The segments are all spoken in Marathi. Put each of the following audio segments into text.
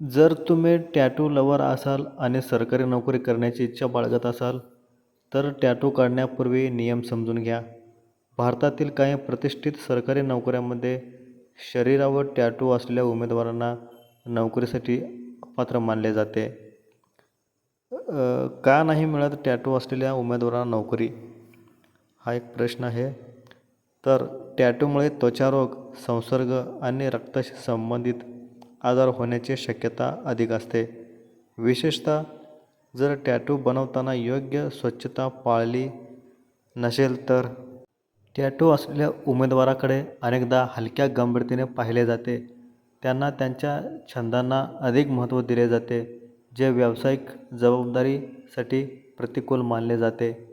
जर तुम्ही टॅटू लवर असाल आणि सरकारी नोकरी करण्याची इच्छा बाळगत असाल तर टॅटू काढण्यापूर्वी नियम समजून घ्या. भारतातील काही प्रतिष्ठित सरकारी नोकऱ्यांमध्ये शरीरावर टॅटू असलेल्या उमेदवारांना नोकरीसाठी पात्र मानले जाते. का नाही मिळत टॅटू असलेल्या उमेदवारांना नोकरी? हा एक प्रश्न आहे. तर टॅटूमुळे त्वचारोग संसर्ग आणि रक्ताशी संबंधित आजार होण्याची शक्यता अधिक असते. विशेषतः जर टॅटू बनवताना योग्य स्वच्छता पाळली नसेल तर. टॅटू असलेल्या उमेदवाराकडे अनेकदा हलक्या गंभीरतेने पाहिले जाते. त्यांना त्यांच्या छंदांना अधिक महत्त्व दिले जाते जे व्यावसायिक जबाबदारीसाठी प्रतिकूल मानले जाते.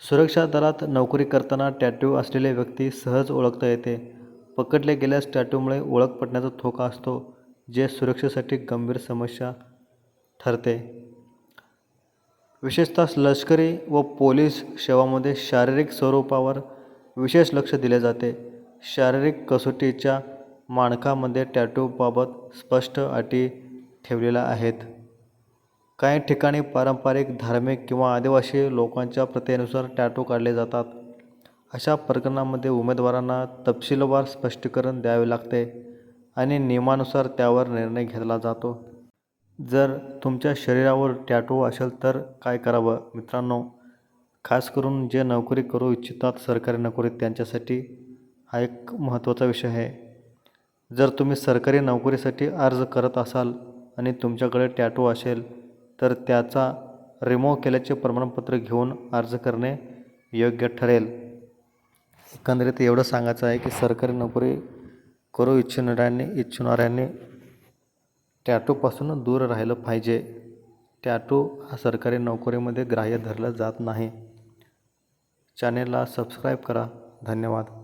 सुरक्षा दलात नोकरी करताना टॅटू असलेले व्यक्ती सहज ओळखता येते. पकडले गेल्यास टॅटूमुळे ओळख पटण्याचा धोका असतो जे सुरक्षेसाठी गंभीर समस्या ठरते. विशेषतः लष्करी व पोलीस सेवामध्ये शारीरिक स्वरूपावर विशेष लक्ष दिले जाते. शारीरिक कसोटीच्या मानकामध्ये टॅटूबाबत स्पष्ट अटी ठेवलेल्या आहेत. काही ठिकाणी पारंपरिक धार्मिक किंवा आदिवासी लोकांच्या प्रथेनुसार टॅटू काढले जातात. अशा प्रकरणामध्ये उमेदवारांना तपशीलवार स्पष्टीकरण द्यावे लागते आणि नियमानुसार त्यावर निर्णय घेतला जातो. जर तुमच्या शरीरावर टॅटू असेल तर काय करावं मित्रांनो? खास करून जे नोकरी करू इच्छितात सरकारी नोकरीत त्यांच्यासाठी हा एक महत्त्वाचा विषय आहे. जर तुम्ही सरकारी नोकरीसाठी अर्ज करत असाल आणि तुमच्याकडे टॅटू असेल तर त्याचा रिमूव्ह केल्याचे प्रमाणपत्र घेऊन अर्ज करणे योग्य ठरेल. एकंदरीत एवढं सांगायचं आहे की सरकारी नोकरी करू इच्छिणाऱ्यांनी इच्छिणाऱ्यांनी टॅटूपासून दूर राहिलं पाहिजे. टॅटू हा सरकारी नोकरीमध्ये ग्राह्य धरला जात नाही. चॅनेलला सबस्क्राईब करा. धन्यवाद.